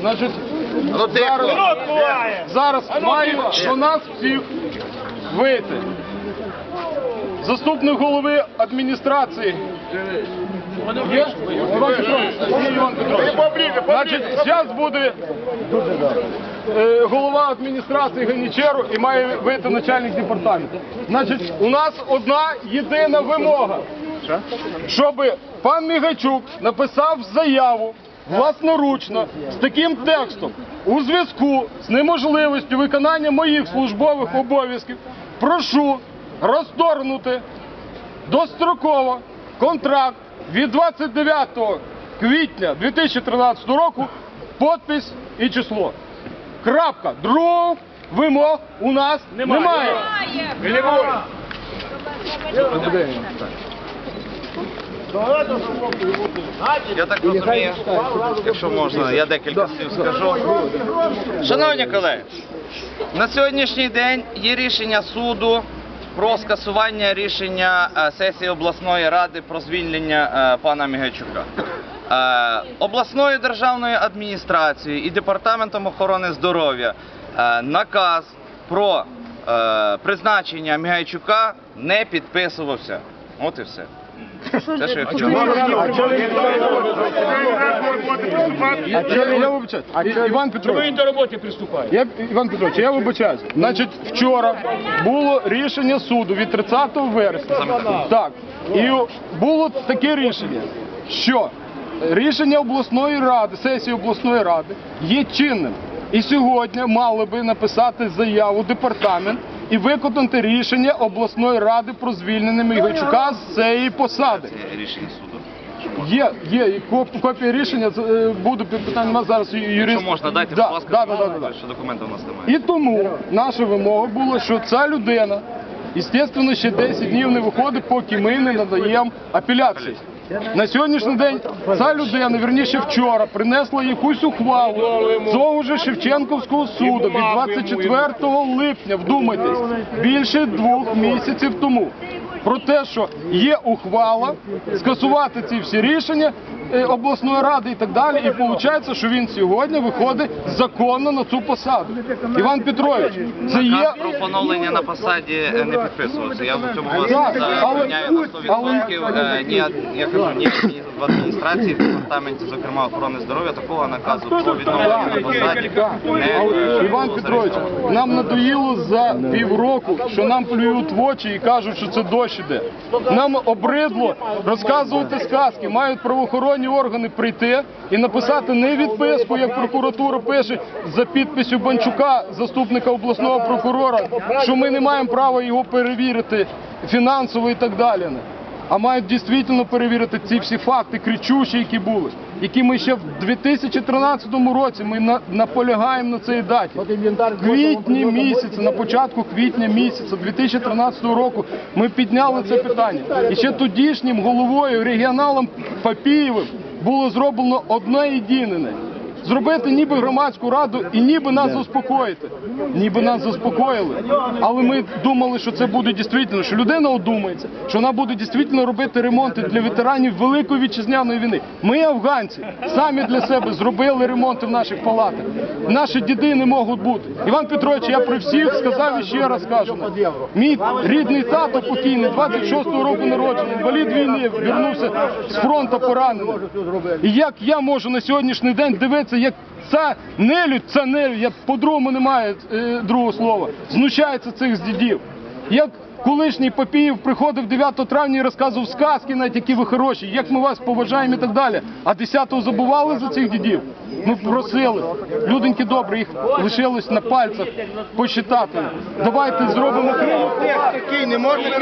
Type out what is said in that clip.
Значить, Ну, зараз, зараз має до нас всіх вийти. Заступник голови адміністрації. Є? Іван Петрович, Іван Петрович. Значить, зараз буде е, голова адміністрації Ганічеру і має вийти начальник департаменту. Значить, у нас одна єдина вимога, щоб пан Мігачук написав заяву власноручно з таким текстом у зв'язку з неможливістю виконання моїх службових обов'язків. Прошу розторгнути достроково контракт від 29 квітня 2013 року, подпись і число. Крапка. Другого вимог у нас немає. Я так розумію, якщо можна, я декілька слів скажу. Шановні колеги, на сьогоднішній день є рішення суду про скасування рішення е, сесії обласної ради про звільнення е, пана Мігайчука. Е, Обласною державною адміністрацією і департаментом охорони здоров'я наказ про призначення Мігайчука не підписувався. От і все. Що. Я. І- Іван Петрович. до роботи приступаєте. Я, Іван Петрович, я вибачаюсь. Значить, вчора було рішення суду від 30 вересня. Так. І було таке рішення, що рішення обласної ради, сесії обласної ради є чинним. І сьогодні мали би написати заяву департамент і виконати рішення обласної ради про звільнення Мігайчука з цієї посади. Рішення суду. Є, є коп- копія рішення. з- е, Буде питання. Зараз ю- юрист. Якщо можна, дайте, да, будь ласка, да, да, да, да, да. що документів у нас немає. І тому наша вимога була, що ця людина, звісно, ще 10 днів не виходить, поки ми не надаємо апеляції. На сьогоднішній день ця людина, вірніше вчора, принесла якусь ухвалу цього ж Шевченковського суду від 24 липня, вдумайтесь, більше двох місяців тому. Про те, що є ухвала скасувати ці всі рішення обласної ради і так далі, і виходить, що він сьогодні виходить законно на цю посаду. Іван Петрович, це є Наказ про поновлення на посаді е, не підписувався. Я в цьому вас Так, але- запевняю на 100%. Е, Ні, я кажу, ні в адміністрації, в департаменті, зокрема охорони здоров'я, такого наказу про відновлення на посаді не Але, е, Іван було Петрович, зареєстровано. нам надоїло за півроку, що нам плюють в очі і кажуть, що це дощ іде. Нам обридло розказувати сказки. Мають правоохоронні органи прийти і написати не відписку, як прокуратура пише за підписю Банчука, заступника обласного прокурора, що ми не маємо права його перевірити фінансово і так далі. А мають дійсно перевірити ці всі факти, кричущі, які були, які ми ще в 2013 році ми на, наполягаємо на цій даті. В квітні місяці, на початку квітня місяця 2013 року ми підняли це питання. І ще тодішнім головою регіоналом Папієвим було зроблено одне єдине. Зробити ніби громадську раду і ніби нас заспокоїти. Ніби нас заспокоїли. Але ми думали, що це буде дійсно, що людина одумається, що вона буде дійсно робити ремонти для ветеранів Великої вітчизняної війни. Ми, афганці, самі для себе зробили ремонти в наших палатах. Наші діди не можуть бути. Іван Петрович, я при всіх сказав і ще раз кажу. Мій рідний тато покійний, 26-го року народження, інвалід війни, вернувся з фронту поранений. І як я можу на сьогоднішній день дивитися, як ця нелюдь, ця нелюдь, я по-другому немає е, другого слова, знущається цих дідів. Як колишній Попіїв приходив 9 травня і розказував сказки, навіть які ви хороші, як ми вас поважаємо і так далі. А 10-го забували за цих дідів. Ми просили, люденьки добрі, їх лишилось на пальцях посчитати. Давайте зробимо такий, не можна